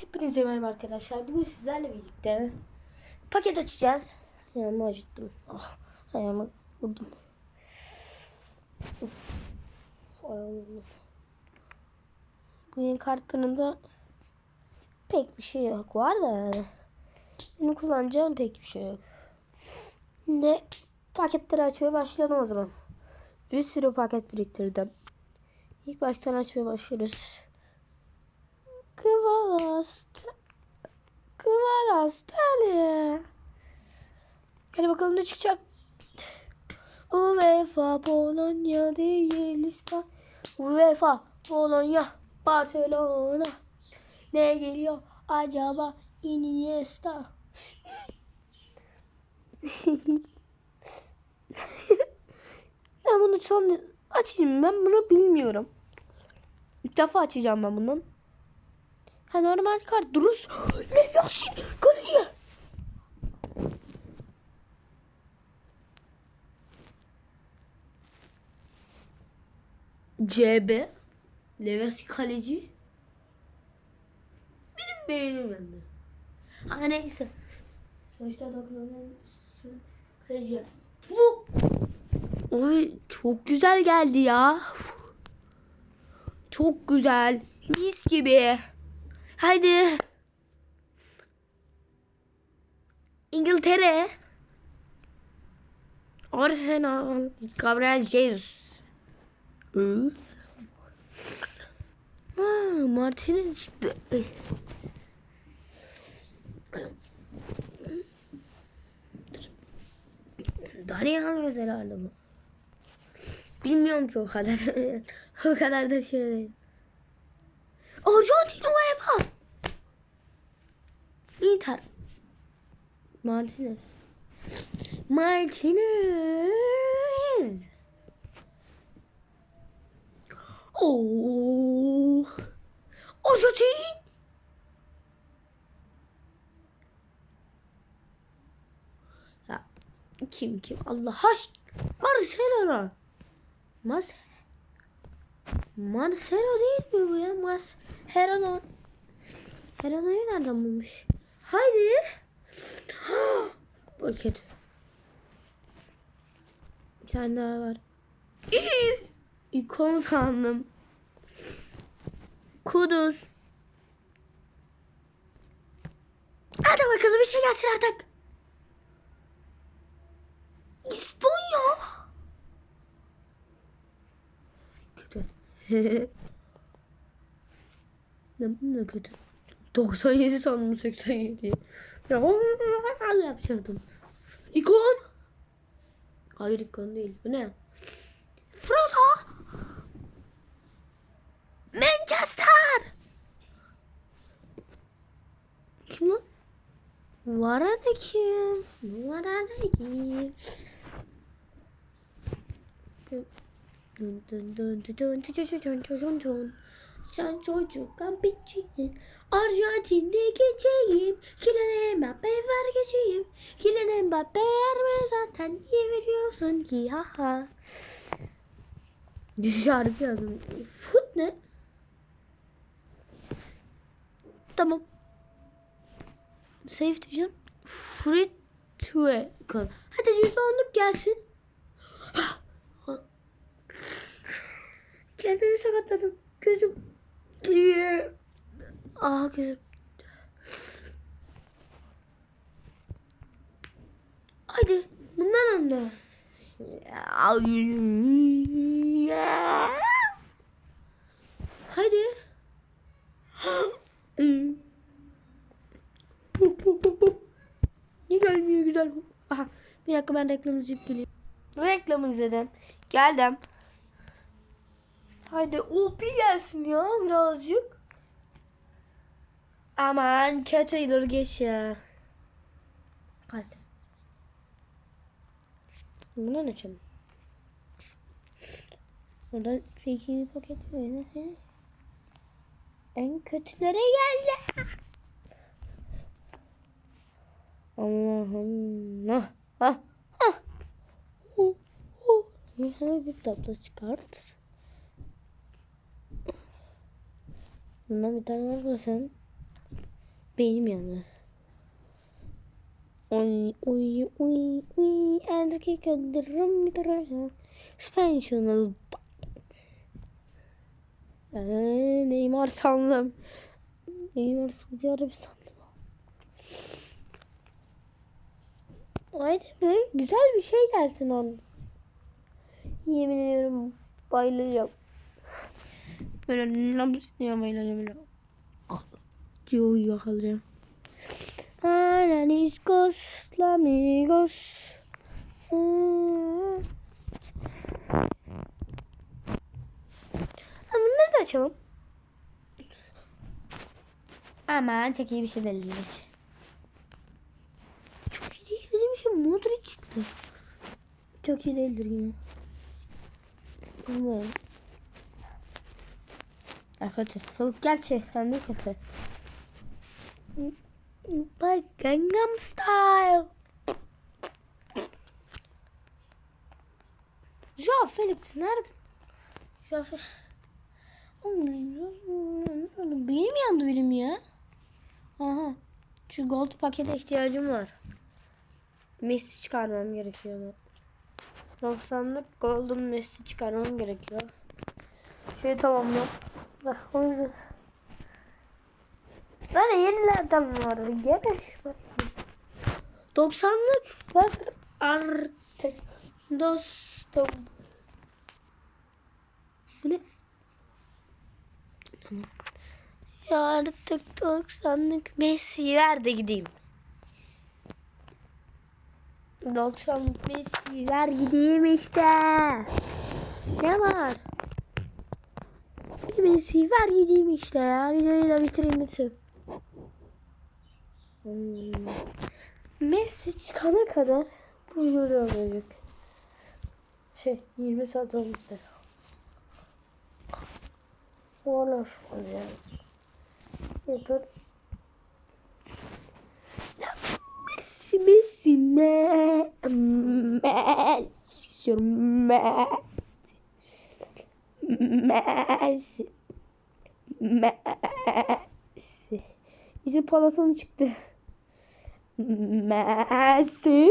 Hepinize merhaba arkadaşlar. Bugün sizlerle birlikte paket açacağız. Ayağımı acıttım. Ah, ayağımı vurdum. Ayağımı. Bugün kartlarında pek bir şey yok. Var da yani. Benim kullanacağım pek bir şey yok. Şimdi paketleri açmaya başlayalım o zaman. Bir sürü paket biriktirdim. İlk baştan açmaya başlıyoruz. Kıvarast. Kıvarastali. Hadi bakalım ne çıkacak. UEFA Polonya değil İspan. UEFA Polonya Barcelona. Ne geliyor acaba Iniesta? ben bunu son açayım ben bunu bilmiyorum. İlk defa açacağım ben bundan. Ha normal kart duruz. Ne Yasin kaleye. CB Levesi kaleci benim beğenim bende. Ama neyse. Sonuçta dokunan kaleci. Bu Oy çok güzel geldi ya. Çok güzel. Mis gibi. Haydi. İngiltere. Arsenal. Gabriel Jesus. Aa, Martinez çıktı. Dariyan güzel herhalde bu. Bilmiyorum ki o kadar. o kadar da şey değil. Arjantin. Inter. Martinez. Martinez. Oo. Arjantin. Ya kim kim Allah aşkına. Marcelo. Mas Marcelo değil mi bu ya? Mas Herano. Herano'yu nereden bulmuş? Haydi. Paket. Bir tane daha var. İkon sandım. Kuduz. Hadi bakalım bir şey gelsin artık. İspanya. Kötü. ne, ne kötü. 97 sandım 87. Ya yapacaktım. İkon. Hayır ikon değil. Bu ne? Fransa. Manchester. Kim lan? Kim? Dün dün dün dün dün dün dün dün dün dün dün. Sen çocukken piçin Arjantin'de geçeyim. Kylian Mbappe ver geçeyim. Kylian Mbappe yerme zaten Niye veriyorsun ki ha ha Şarkı yazdım. Fut ne? Tamam. Save diyeceğim. Free to Hadi %10'luk gelsin. Kendimi sakatladım. Gözüm. Ah gözüm. Hadi bundan anla. Hadi. Ne gelmiyor güzel. Aha, bir dakika ben reklamı izleyip geleyim. Reklamı izledim. Geldim. Haydi o bir gelsin ya birazcık. Aman kötüydür geç ya. Hadi. Bunu ne açalım? Burada peki paket mi? En kötülere geldi. Allah'ım. Ah, ah, ah. Uh. Bir tablo çıkart. Bundan bir tane sen? Beynim yandı. Oy oy oy oy erkek öldürürüm bir tarafa. Spensional ee, Neymar sandım. Neymar Suudi Arabistan'da mı? Haydi be güzel bir şey gelsin onun. Yemin ediyorum bayılacağım. Böyle nabız ya bayılacağım böyle. Diyor yakalayacağım. Hmm. Ha, bunları da açalım. Aman çok bir şey değildir. Çok iyi değil dediğim şey Modric çıktı. Çok iyi değildir yine. Bilmiyorum. Ah, kötü. Yok gerçekten de kötü. Bak Gangnam Style. Joao Felix nerede? Joao Felix. Benim yandı benim ya. Aha. Şu gold pakete ihtiyacım var. Messi çıkarmam gerekiyor. 90'lık golden Messi çıkarmam gerekiyor. Şey tamamla. O yüzden. Böyle yenilerden vardı. Gene şu. 90'lık var artık dostum. Bu ne? Ya artık 90'lık Messi ver de gideyim. 90'lık Messi ver gideyim işte. Ne var? Bir Messi ver gideyim işte ya. Videoyu da bitireyim bitsin. Hmm. Messi çıkana kadar bu video olacak. Şey 20 saat olmuştu. Olur yani. Yeter. Messi Messi me me istiyorum me Messi Messi Bizim palason çıktı. Messi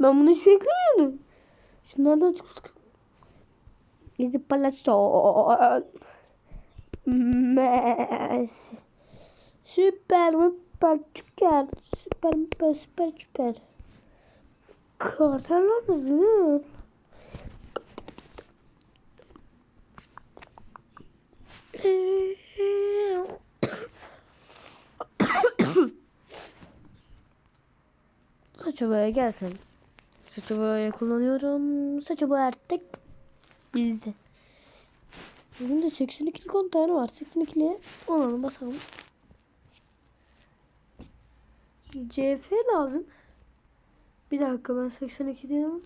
Ben bunu hiç beklemiyordum. Şunlardan çıktık. Bizi palason Messi Süper süper Süper müper süper süper Karteller mı? Saçı gelsin. Saçı kullanıyorum. Saçı boya artık bizde. Bugün de 82'lik 10 tane var. 82'liye olalım basalım. CF lazım. Bir dakika ben 82 diyorum.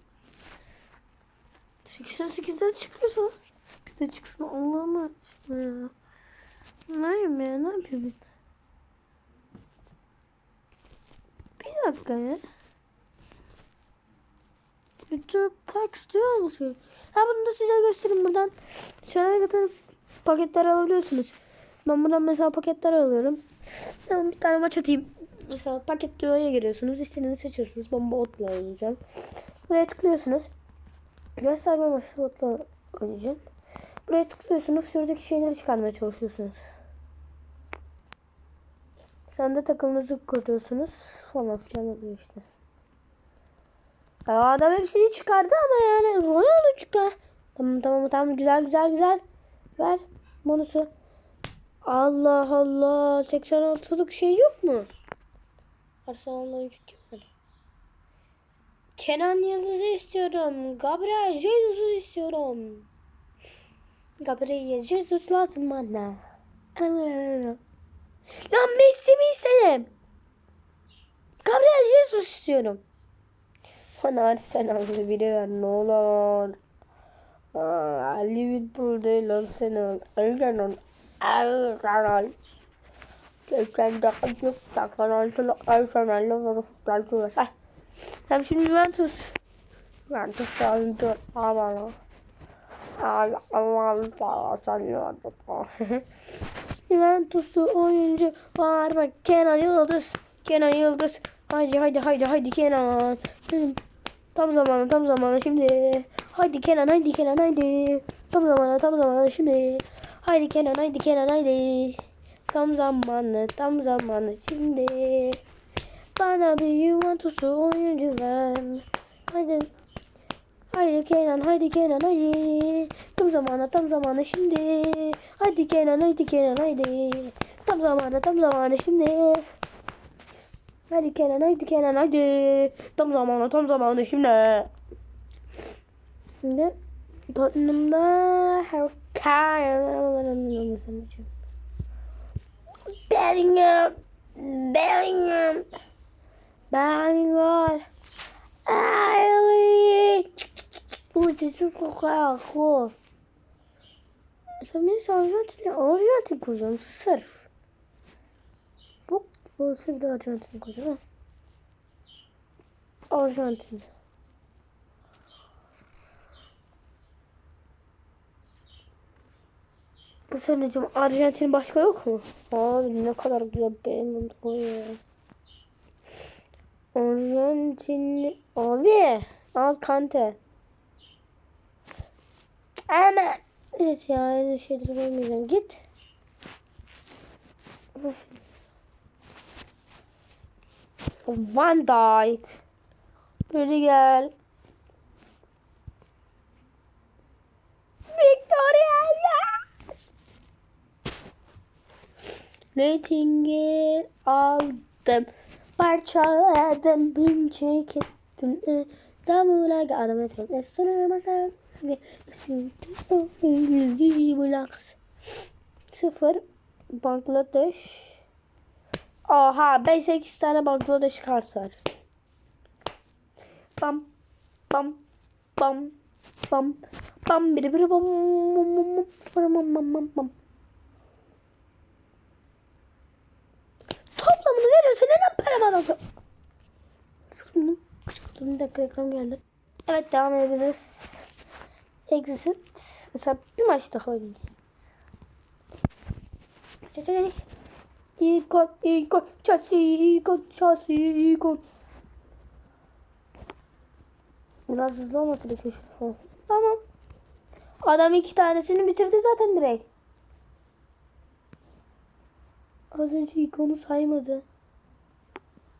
88'den çıkıyorsa bir de çıksın Allah'ım aşkına ya. Ne ya ne yapayım? Bir dakika ya. YouTube Pax diyor musun? Ha bunu da size göstereyim buradan. Şöyle kadar paketler alabiliyorsunuz. Ben buradan mesela paketler alıyorum. Hemen bir tane maç atayım. Mesela paket diyor'a giriyorsunuz. İstediğinizi seçiyorsunuz. Ben botla oynayacağım. Buraya tıklıyorsunuz. Gösterme amaçlı botla oynayacağım. Buraya tıklıyorsunuz. Şuradaki şeyleri çıkarmaya çalışıyorsunuz. Sen de takımınızı kuruyorsunuz. Falan filan oluyor işte. Ya adam hepsini çıkardı ama yani Ronaldo çıktı. Tamam tamam tamam güzel güzel güzel. Ver bonusu. Allah Allah 86'lık şey yok mu? Arsenal'da oyuncu kim? Kenan Yıldız'ı istiyorum. Gabriel Jesus'u istiyorum. Gabriel Jesus lazım bana. Ya Messi mi istedim? Gabriel Jesus istiyorum. Bana sen ağzını biri ver ne olur. Ali Bitbul değil lan sen al. Elden al. Elden al. Sen takip yok. Taklan altına alsan Allah var. Taklan var. Ay. Tamam şimdi Juventus. Juventus aldı. Aman. Allah Allah Allah Allah Juventus'lu oyuncu var bak Kenan Yıldız. Kenan Yıldız. Haydi haydi haydi haydi Kenan. Tam zamanı tam zamanı şimdi. Haydi Kenan haydi Kenan haydi. Tam zamanı tam zamanı şimdi. Haydi Kenan haydi Kenan haydi. Tam zamanı tam zamanı şimdi. Bana bir Juventus'u oyuncu ver. Haydi. Haydi Kenan, haydi Kenan, haydi. Tam zamanı, tam zamanı şimdi. Haydi Kenan, haydi Kenan, haydi. Tam zamanı, tam zamanı şimdi. Hadi Kenan hadi Kenan hadi. Tam zamanı tam zamanı şimdi. Şimdi Tottenham'da Harry Kane. Bellingham. Bellingham. Bellingham. Ali. Bu sesim kokuyor. Sen beni sanzatinle ağzına atın kuzum. Sırf. Bu şimdi Arjantin ha. Arjantin. Bu söyleyeceğim Arjantin başka yok mu? Abi ne kadar güzel benim koyuyor. Arjantin abi al Kante. Ama evet ya aynı şeyleri vermeyeceğim. Git. Van Dijk. Böyle gel. Victoria. Yes. Ratingi aldım. Parçaladım. Bin çektim. Davula geldim. Efendim. Bakalım. Relax. Sıfır. Bangladeş. Oha 5-8 tane Bangladeş karsar. Bam bam bam bam bam biri biri bam bam bam bam bam bam Toplamını veriyorsa neden para bana alıyor? Bir dakika reklam geldi. Evet devam edebiliriz. Exit. Mesela bir maç daha oynayayım. İkon, ikon, çasi, ikon, çasi, ikon. Biraz hızlı olması gerekiyor. Tamam. Adam iki tanesini bitirdi zaten direkt. Az önce ikonu saymadı.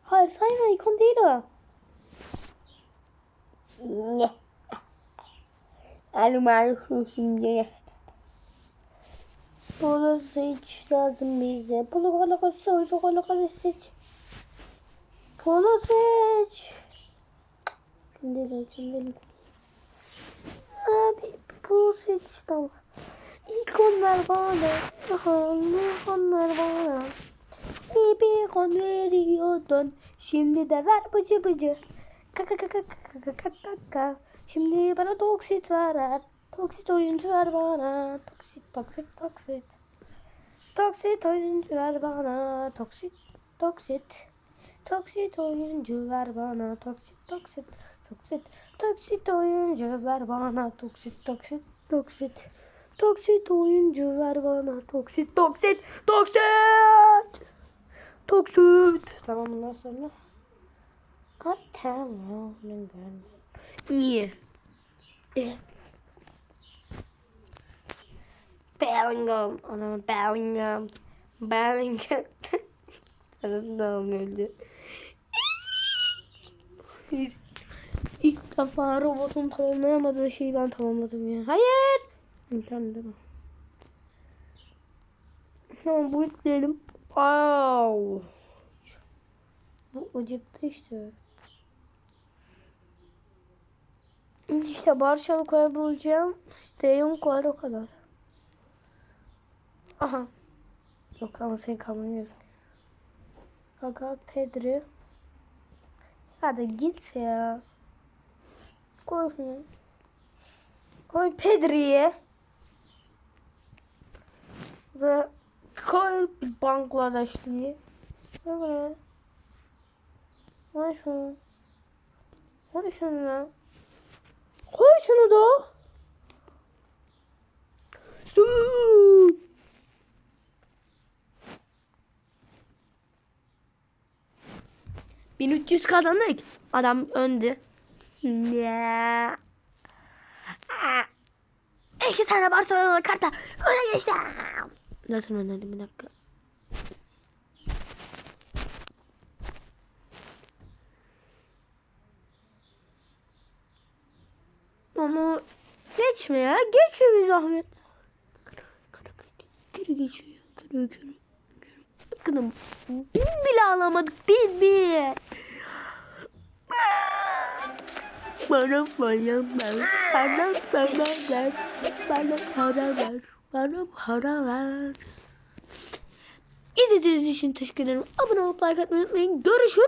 Hayır sayma ikon değil o. Ne? Alım şimdi. Polo seç lazım bize. Polo polo seç. Polo seç. Polo seç. De şimdi. Abi polo seç tamam. İlk onlar bana. İlk onlar bana. Bir kon veriyordun. Şimdi de ver bıcı bıcı. Kaka kaka kaka kaka kaka. Şimdi bana toksit ver. Toksit oyuncu ver bana. Toksit toksit toksit. Toksit oyuncu ver bana. Toksit toksit. Toksit oyuncu ver bana. Toksit toksit. Toksit toksit oyuncu ver bana. Toksit toksit toksit. Toksit oyuncu ver bana. Toksit toksit toksit. Toksit. Tamam bundan sonra. Ha tamam. İyi. İyi. Bellingham. Anam Bellingham. Bellingham. Arasında öldü. İlk defa robotun tamamlayamadığı şeyi ben tamamladım ya. Hayır. İmkan değil mi? Tamam bu yükleyelim. Au. Bu acıktı işte. İşte Barçalı koyabileceğim. İşte yok var o kadar. Aha. Yok ama sen kalmıyor. Kaka Pedri. Hadi git ya. Koy şunu. Koy Pedri'ye. Ve koy. Ne buraya? Koy şunu. Koy şunu. Koy şunu da. Su. 1300 kazandık. Adam öndü. Ya. İki tane Barcelona karta öne geçti. Zaten önledim bir dakika. Ama geçme ya. Geçiyor bir zahmet. Geri geçiyor. Geri geri. Bakın bin bile alamadık. Bin bin. Bana para ver. Bana para ver. Bana para ver. Bana para ver. İzlediğiniz için teşekkür ederim. Abone olup like atmayı unutmayın. Görüşürüz.